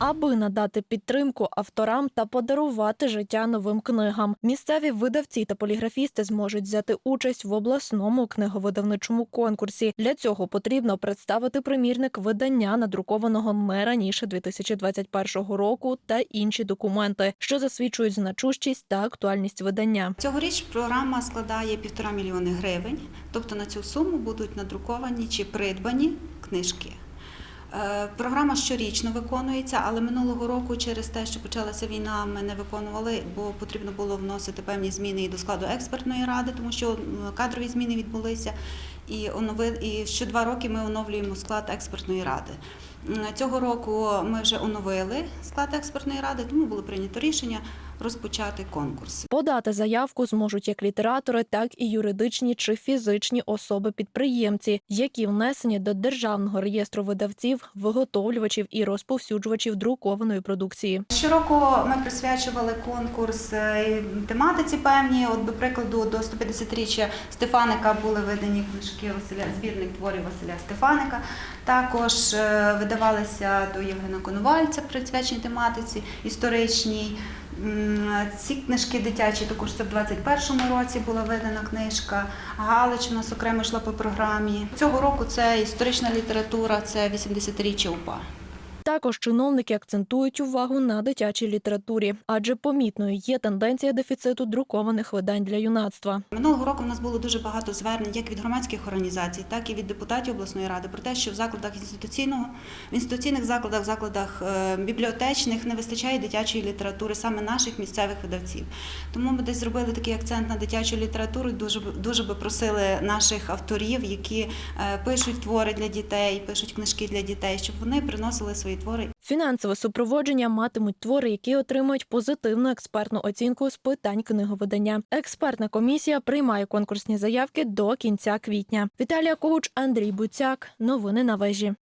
аби надати підтримку авторам та подарувати життя новим книгам. Місцеві видавці та поліграфісти зможуть взяти участь в обласному книговидавничому конкурсі. Для цього потрібно представити примірник видання, надрукованого не раніше 2021 року, та інші документи, що засвідчують значущість та актуальність видання. Цьогоріч програма складає півтора мільйони гривень, тобто на цю суму будуть надруковані чи придбані книжки. Е, Програма щорічно виконується, але минулого року через те, що почалася війна, ми не виконували, бо потрібно було вносити певні зміни і до складу експертної ради, тому що кадрові зміни відбулися. І, онови- і що два роки ми оновлюємо склад експертної ради. Цього року ми вже оновили склад експертної ради, тому було прийнято рішення розпочати конкурс. Подати заявку зможуть як літератори, так і юридичні чи фізичні особи-підприємці, які внесені до державного реєстру видавців, виготовлювачів і розповсюджувачів друкованої продукції. Щороку ми присвячували конкурс е, тематиці певні. От, до прикладу, до 150-річчя Стефаника були видані книжки Василя, збірник творів Василя Стефаника. Також е, видавалися до Євгена Коновальця, присвячені тематиці історичній. Ці книжки дитячі також це в 21-му році була видана книжка. Галич у нас окремо йшла по програмі. Цього року це історична література, це 80-річчя УПА. Також чиновники акцентують увагу на дитячій літературі, адже помітною є тенденція дефіциту друкованих видань для юнацтва. Минулого року в нас було дуже багато звернень як від громадських організацій, так і від депутатів обласної ради про те, що в закладах інституційного в інституційних закладах, в закладах е, бібліотечних не вистачає дитячої літератури саме наших місцевих видавців. Тому ми десь зробили такий акцент на дитячу літературу. Дуже дуже би просили наших авторів, які е, пишуть твори для дітей, пишуть книжки для дітей, щоб вони приносили свої твори Фінансове супроводження матимуть твори, які отримують позитивну експертну оцінку з питань книговидання. Експертна комісія приймає конкурсні заявки до кінця квітня. Віталія Когуч, Андрій Буцяк. Новини на вежі.